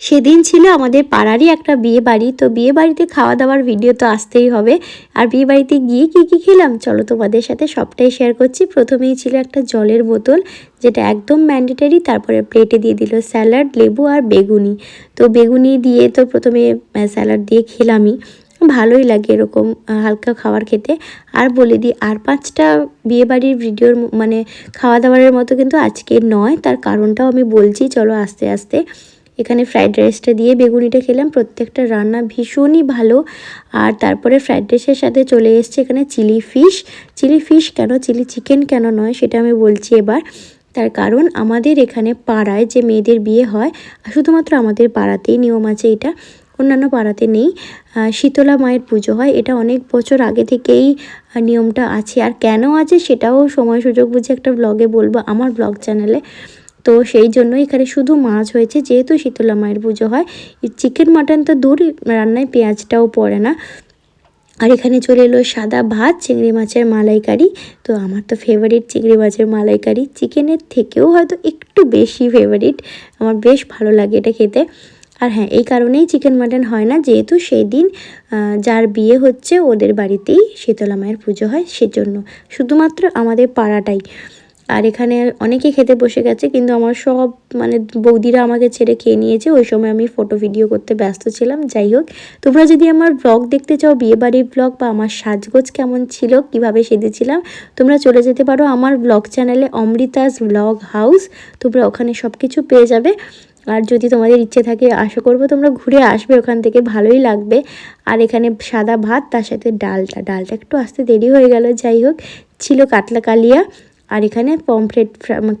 সেদিন ছিল আমাদের পাড়ারই একটা বিয়ে বাড়ি, তো বিয়ে বাড়িতে খাওয়া দাওয়ার ভিডিও তো আসতেই হবে। আর বিয়ে বাড়িতে গিয়ে কী কী খেলাম? চলো তোমাদের সাথে সবটাই শেয়ার করছি। প্রথমেই ছিল একটা জলের বোতল, যেটা একদম ম্যান্ডেটারি তারপরে প্লেটে দিয়ে দিল স্যালাড লেবু আর বেগুনি। তো বেগুনি দিয়ে তো প্রথমে স্যালাড দিয়ে খেলামই। ভালোই লাগে এরকম হালকা খাবার খেতে। আর বলে দিই, আর পাঁচটা বিয়েবাড়ির ভিডিওর মানে খাওয়া দাওয়ারের মতো কিন্তু আজকে নয়। তার কারণটাও আমি বলছি, চলো আস্তে আস্তে। এখানে ফ্রাইড রাইসটা দিয়ে বেগুনিটা খেলাম। প্রত্যেকটা রান্না ভীষণই ভালো। আর তারপরে ফ্রাইড রাইসের সাথে চলে এসছে এখানে চিলি ফিশ চিলি ফিশ কেন? চিলি চিকেন কেন নয় সেটা আমি বলছি এবার। তার কারণ আমাদের এখানে পাড়ায় যে মেয়েদের বিয়ে হয়, শুধুমাত্র আমাদের পাড়াতেই নিয়ম আছে এটা। অন্যান্য পাড়াতে নেই। শীতলা মায়ের পুজো হয়। এটা অনেক বছর আগে থেকেই নিয়মটা আছে। আর কেন আছে সেটাও সময় সুযোগ বুঝে একটা ব্লগে বলব। আমার ব্লগ চ্যানেলে তো সেই জন্য এখানে শুধু মাছ হয়েছে, যেহেতু শীতলা মায়ের পুজো হয়। চিকেন, মাটন তো দূর, রান্নায় পেঁয়াজটাও পড়ে না। আর এখানে চলে এলো সাদা ভাত, চিংড়ি মাছের মালাইকারি। তো আমার তো ফেভারিট চিংড়ি মাছের মালাইকারি। চিকেনের থেকেও হয়তো একটু বেশি ফেভারিট আমার বেশ ভালো লাগে এটা খেতে। আর হ্যাঁ এই কারণেই চিকেন, মাটন হয় না। যেহেতু সেই দিন যার বিয়ে হচ্ছে, ওদের বাড়িতেই শীতলা মায়ের পুজো হয়, সেজন্য। শুধুমাত্র আমাদের পাড়াটাই। আর এখানে অনেকে খেতে বসে গেছে, কিন্তু আমার সব মানে বৌদিরা আমাকে ছেড়ে খেয়ে নিয়েছে। ওই সময় আমি ফটো ভিডিও করতে ব্যস্ত ছিলাম, যাই হোক। তোমরা যদি আমার ব্লগ দেখতে চাও, বিয়েবাড়ির ব্লগ বা আমার সাজগোজ কেমন ছিল, কীভাবে সেজেছিলাম, তোমরা চলে যেতে পারো আমার ব্লগ চ্যানেলে অমৃতাস ব্লগ হাউস তোমরা ওখানে সব কিছু পেয়ে যাবে। আর যদি তোমাদের ইচ্ছে থাকে, আশা করব তোমরা ঘুরে আসবে, ওখান থেকে ভালোই লাগবে। আর এখানে সাদা ভাত, তার সাথে ডালটা। ডালটা একটু আসতে দেরি হয়ে গেল, যাই হোক। ছিল কাতলা কালিয়া। আর এখানে পমফ্রেট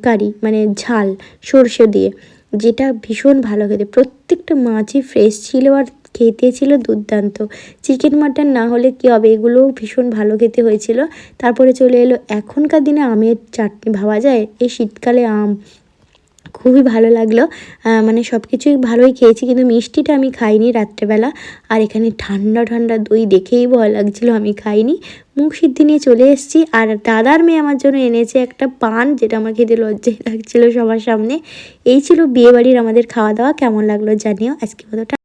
কারি মানে ঝাল, সর্ষে দিয়ে, যেটা ভীষণ ভালো খেতে। প্রত্যেকটা মাছই ফ্রেশ ছিল আর খেতে ছিল দুর্দান্ত। চিকেন মাটন না হলে কী হবে? এগুলোও ভীষণ ভালো খেতে হয়েছিল। তারপরে চলে এলো, এখনকার দিনে আমের চাটনি ভাবা যায়? এই শীতকালে আম খুবই ভালো লাগল। মানে সব কিছুই ভালোই খেয়েছি কিন্তু মিষ্টিটা আমি খাইনি রাত্রেবেলা। আর এখানে ঠান্ডা ঠান্ডা দই দেখেই ভয় লাগছিল, আমি খাইনি। মুখ সিদ্ধি নিয়ে চলে এসেছি আর দাদার মেয়ে আমার জন্য এনেছে একটা পান যেটা আমার খেতে লজ্জায় লাগছিল সবার সামনে। এই ছিল বিয়েবাড়ির আমাদের খাওয়া দাওয়া, কেমন লাগল জানিও। আজকে মতো